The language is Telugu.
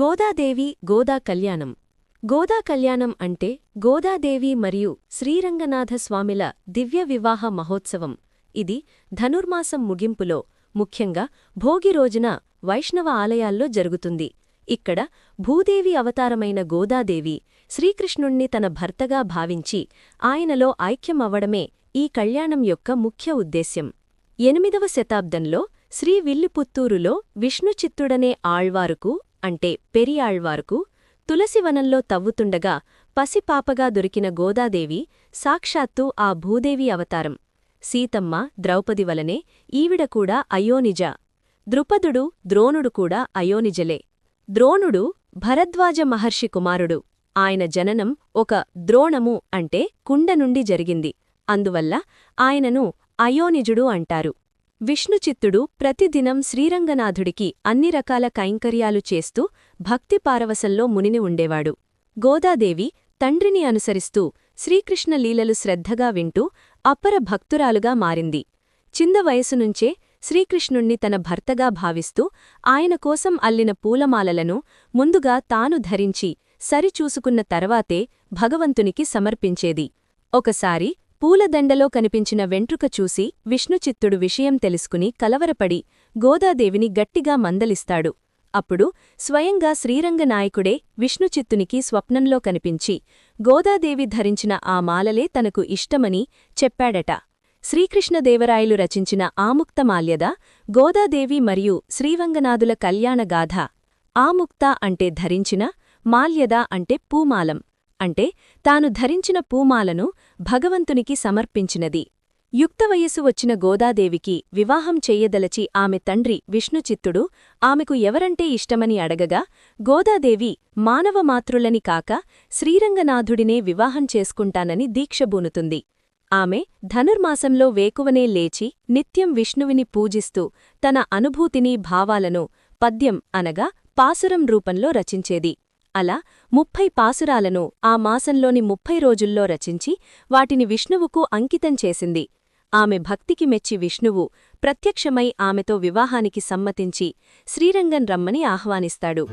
గోదాదేవి గోదా కళ్యాణం. గోదా కళ్యాణం అంటే గోదాదేవి మరియు శ్రీరంగనాథస్వామిల దివ్య వివాహ మహోత్సవం. ఇది ధనుర్మాసం ముగింపులో ముఖ్యంగా భోగి రోజున వైష్ణవ ఆలయాల్లో జరుగుతుంది. ఇక్కడ భూదేవి అవతారమైన గోదాదేవి శ్రీకృష్ణుణ్ణి తన భర్తగా భావించి ఆయనలో ఐక్యమవ్వడమే ఈ కళ్యాణం యొక్క ముఖ్య ఉద్దేశ్యం. ఎనిమిదవ శతాబ్దంలో శ్రీ విల్లిపుత్తూరులో విష్ణుచిత్తుడనే ఆళ్వారుకు అంటే పెరియాళ్వారుకు తులసివనంలో తవ్వుతుండగా పసిపాపగా దొరికిన గోదాదేవి సాక్షాత్తు ఆ భూదేవి అవతారం. సీతమ్మ ద్రౌపది వలనే ఈవిడ కూడా అయోనిజ. ద్రుపదుడు ద్రోణుడు కూడా అయోనిజలే. ద్రోణుడు భరద్వాజ మహర్షి కుమారుడు. ఆయన జననం ఒక ద్రోణము అంటే కుండ నుండి జరిగింది. అందువల్ల ఆయనను అయోనిజుడు అంటారు. విష్ణుచిత్తుడు ప్రతిదినం శ్రీరంగనాథుడికి అన్ని రకాల కైంకర్యాలు చేస్తూ భక్తి పారవసంలో మునిని ఉండేవాడు. గోదాదేవి తండ్రిని అనుసరిస్తూ శ్రీకృష్ణ లీలలు శ్రద్ధగా వింటూ అపర భక్తురాలుగా మారింది. చింద వయసునుంచే శ్రీకృష్ణుణ్ణి తన భర్తగా భావిస్తూ ఆయన కోసం అల్లిన పూలమాలలను ముందుగా తాను ధరించి సరిచూసుకున్న తర్వాతే భగవంతునికి సమర్పించేది. ఒకసారి పూలదండలో కనిపించిన వెంట్రుక చూసి విష్ణుచిత్తుడు విషయం తెలుసుకుని కలవరపడి గోదాదేవిని గట్టిగా మందలిస్తాడు. అప్పుడు స్వయంగా శ్రీరంగనాయకుడే విష్ణుచిత్తునికి స్వప్నంలో కనిపించి గోదాదేవి ధరించిన ఆ మాలలే తనకు ఇష్టమని చెప్పాడట. శ్రీకృష్ణదేవరాయలు రచించిన ఆముక్తమాల్యద గోదాదేవి మరియు శ్రీవంగనాథుల కళ్యాణగాథ ఆముక్త అంటే ధరించిన మాల్యద అంటే పూమాలం. అంటే తాను ధరించిన పూమాలను భగవంతునికి సమర్పించినది. యుక్తవయస్సు వచ్చిన గోదాదేవికి వివాహం చెయ్యదలచి ఆమె తండ్రి విష్ణుచిత్తుడు ఆమెకు ఎవరంటే ఇష్టమని అడగగా గోదాదేవి మానవమాతృలని కాక శ్రీరంగనాథుడినే వివాహం చేసుకుంటానని దీక్షబూనుతుంది ఆమె ధనుర్మాసంలో వేకువనే లేచి నిత్యం విష్ణువిని పూజిస్తూ తన అనుభూతిని భావాలను పద్యం అనగా పాసురం రూపంలో రచించేది. అలా ముప్పై పాసురాలను ఆ మాసంలోని ముప్పై రోజుల్లో రచించి వాటిని విష్ణువుకు అంకితం చేసింది. ఆమె భక్తికి మెచ్చి విష్ణువు ప్రత్యక్షమై ఆమెతో వివాహానికి సమ్మతించి శ్రీరంగన్ రమ్మని ఆహ్వానిస్తాడు.